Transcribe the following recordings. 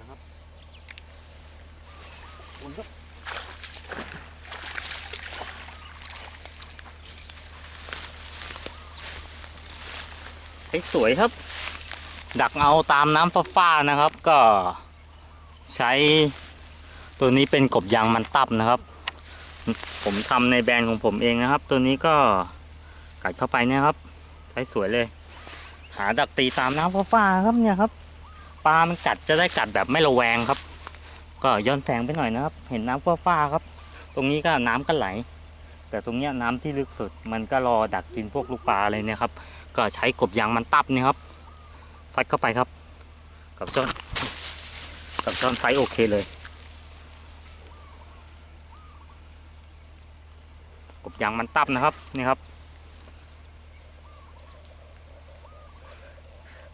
นะครับคุณครับ สวยครับ ดักเอาตามน้ำฟ้าๆนะครับ ก็ใช้ตัวนี้เป็นกบยางมันตับนะครับ ผมทำในแบรนด์ของผมเองนะครับ ตัวนี้ก็กัดเข้าไปเนี่ยครับใช้สวยเลย หาดักตีตามน้ำฟ้าๆครับเนี่ยครับปลามันกัดจะได้กัดแบบไม่ระแวงครับ ก็ย้อนแสงไปหน่อยนะครับ เห็นน้ำฟ้าๆครับ ตรงนี้ก็น้ำก็ไหล แต่ตรงเนี้ยน้ำที่ลึกสุด มันก็รอดักกินพวกลูกปลาเลยเนี่ยครับ ก็ใช้กบยางมันตับเนี่ยครับฟัดเข้าไปครับ กับจ้อนกับจ้อนไซส์โอเคเลย กบยางมันตับนะครับนี่ครับ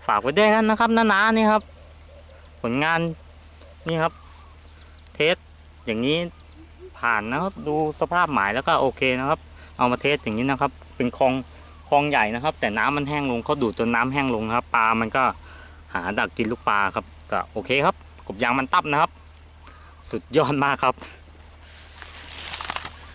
ฝากไว้ด้วยกันนะครับนาๆนี่ครับ ผลงานนี่ครับ เทสอย่างนี้ ผ่านนะครับ ดูสภาพหมายแล้วก็โอเคนะครับ เอามาเทสอย่างนี้นะครับ เป็นคลองคลองใหญ่นะครับ แต่น้ำมันแห้งลงเขาดูดจนน้ำแห้งลงครับปลามันก็หาดักกินลูกปลาครับก็โอเคครับกบยางมันตับนะครับ สุดยอดมากครับ